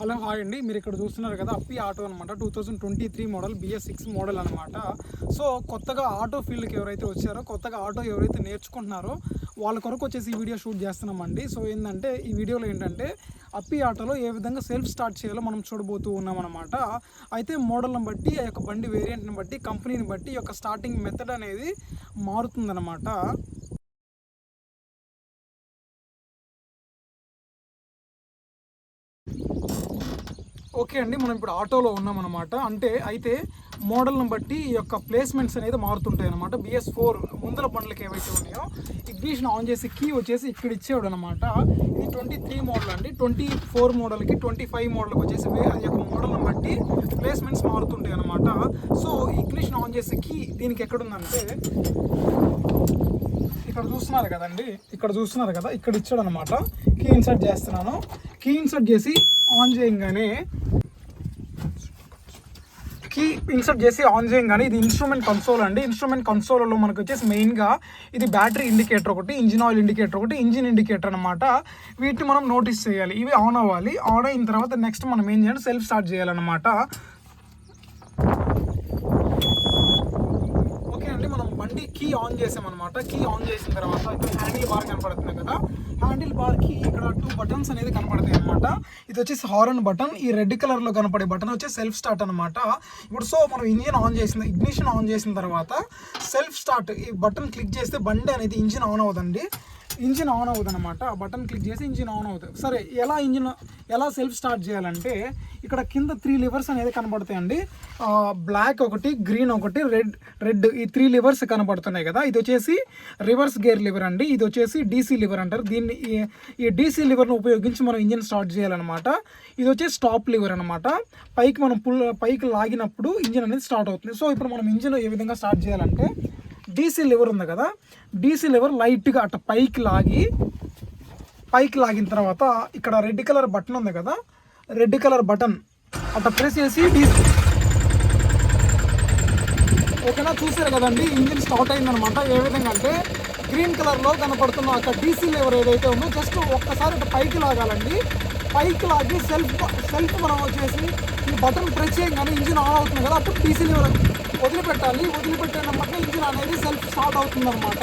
Hello hi అండి. మీరు ఇక్కడ చూస్తున్నారు కదా అప్పి ఆటో అనమాట two thousand twenty three model BS six model అనమాట సో కొత్తగా ఆటో ఫీల్డ్కి ఎవరైతే వచ్చారో కొత్తగా ఆటో ఎవరైతే నేర్చుకుంటున్నారో వాళ్ళ కొరకు వచ్చేసి ఈ వీడియో షూట్ చేస్తున్నామండి. సో ఏంటంటే ఈ వీడియోలో ఏంటంటే అప్పి ఆటోలో ఏ విధంగా సెల్ఫ్ స్టార్ట్ చేయాలో మనం చూడబోతూ ఉన్నాం అనమాట అయితే మోడల్ని బట్టి ఆ యొక్క బండి వేరియంట్ని బట్టి కంపెనీని బట్టి ఈ యొక్క స్టార్టింగ్ మెథడ్ అనేది మారుతుందన్నమాట. ఓకే అండి మనం ఇప్పుడు ఆటోలో ఉన్నామన్నమాట. అంటే అయితే మోడల్ని బట్టి ఈ యొక్క ప్లేస్మెంట్స్ అనేది మారుతుంటాయి అనమాట బిఎస్ ఫోర్ ముందల బండ్లకి ఏవైతే ఉన్నాయో ఇగ్నిషన్ ఆన్ చేసి కీ వచ్చేసి ఇక్కడ ఇచ్చేవాడు అనమాట ఇది ట్వంటీ త్రీ మోడల్ అండి. ట్వంటీ ఫోర్ మోడల్కి ట్వంటీ ఫైవ్ మోడల్కి వచ్చేసి అది యొక్క మోడల్ని బట్టి ప్లేస్మెంట్స్ మారుతుంటాయి అనమాట సో ఇగ్నిషన్ ఆన్ చేసి కీ దీనికి ఎక్కడుందంటే ఇక్కడ చూస్తున్నారు కదండి ఇక్కడ చూస్తున్నారు కదా ఇక్కడ ఇచ్చాడు అనమాట కీ ఇన్సర్ట్ చేస్తున్నాను. కీ ఇన్సర్ట్ చేసి ఆన్ చేయగానే కీ ఇన్సర్ట్ చేసి ఆన్ చేయగానే ఇది ఇన్స్ట్రుమెంట్ కన్సోల్ అండి. ఇన్స్ట్రుమెంట్ కన్సోల్లో మనకు వచ్చేసి మెయిన్గా ఇది బ్యాటరీ ఇండికేటర్ ఒకటి ఇంజిన్ ఆయిల్ ఇండికేటర్ ఒకటి ఇంజిన్ ఇండికేటర్ అనమాట వీటిని మనం నోటీస్ చేయాలి. ఇవి ఆన్ అవ్వాలి. ఆన్ అయిన తర్వాత నెక్స్ట్ మనం ఏం చేయాలి? సెల్ఫ్ స్టార్ట్ చేయాలన్నమాట. ఓకే అండి. మనం బండి కీ ఆన్ చేసామన్నమాట. కీ ఆన్ చేసిన తర్వాత హ్యాండిల్ బార్ కనపడుతుంది కదా. హ్యాండిల్ బార్కి ఇక్కడ టూ బటన్స్ అనేది కనపడతాయి అనమాట ఇది వచ్చేసి హారన్ బటన్ ఈ రెడ్ కలర్లో కనపడే బటన్ వచ్చి సెల్ఫ్ స్టార్ట్ అనమాట ఇప్పుడు సో మనం ఇంజిన్ ఆన్ చేసిన ఇగ్నిషన్ ఆన్ చేసిన తర్వాత సెల్ఫ్ స్టార్ట్ ఈ బటన్ క్లిక్ చేస్తే బండి అనేది ఇంజిన్ ఆన్ అవుతుంది ఇంజిన్ ఆన్ అవుతుంది అనమాట ఆ బటన్ క్లిక్ చేసి ఇంజిన్ ఆన్ అవుతుంది. సరే ఎలా ఇంజిన్ ఎలా సెల్ఫ్ స్టార్ట్ చేయాలంటే ఇక్కడ కింద త్రీ లివర్స్ అనేది కనబడతాయండి. బ్లాక్ ఒకటి గ్రీన్ ఒకటి రెడ్ రెడ్ ఈ త్రీ లివర్స్ కనబడుతున్నాయి కదా. ఇది వచ్చేసి రివర్స్ గేర్ లివర్ అండి. ఇది వచ్చేసి డీసీ లివర్ అంటారు. దీన్ని ఈ- ఈ డీసీ లివర్ను ఉపయోగించి మనం ఇంజిన్ స్టార్ట్ చేయాలన్నమాట. ఇది వచ్చేసి స్టాప్ లివర్ అనమాట పైకి మనం పుల్ పైకి లాగినప్పుడు ఇంజిన్ అనేది స్టార్ట్ అవుతుంది. సో ఇప్పుడు మనం ఇంజిన్ ఏ విధంగా స్టార్ట్ చేయాలంటే డీసీ లివర్ ఉంది కదా డీసీ లివర్ లైట్గా అట్ట పైకి లాగి పైకి లాగిన తర్వాత ఇక్కడ రెడ్ కలర్ బటన్ ఉంది కదా రెడ్ కలర్ బటన్ అట్ట ప్రెస్ చేసి డీసీ ఓకేనా? చూసారు కదండి ఇంజిన్ స్టార్ట్ అయిందనమాట. ఏ విధంగా అంటే గ్రీన్ కలర్లో కనపడుతున్న అక్కడ డీసీ లేవర్ ఏదైతే ఉందో జస్ట్ ఒక్కసారి అటు పైకి లాగాలండి. పైకి లాగి సెల్ఫ్ సెల్ఫ్ మనం వచ్చేసి ఈ బటన్ ప్రెస్ చేయగానే ఇంజిన్ ఆన్ అవుతుంది కదా అప్పుడు డీసీ లేవర్ వదిలిపెట్టాలి. వదిలిపెట్టినప్పుడు ఇంజిన్ అనేది సెల్ఫ్ స్టార్ట్ అవుతుంది అనమాట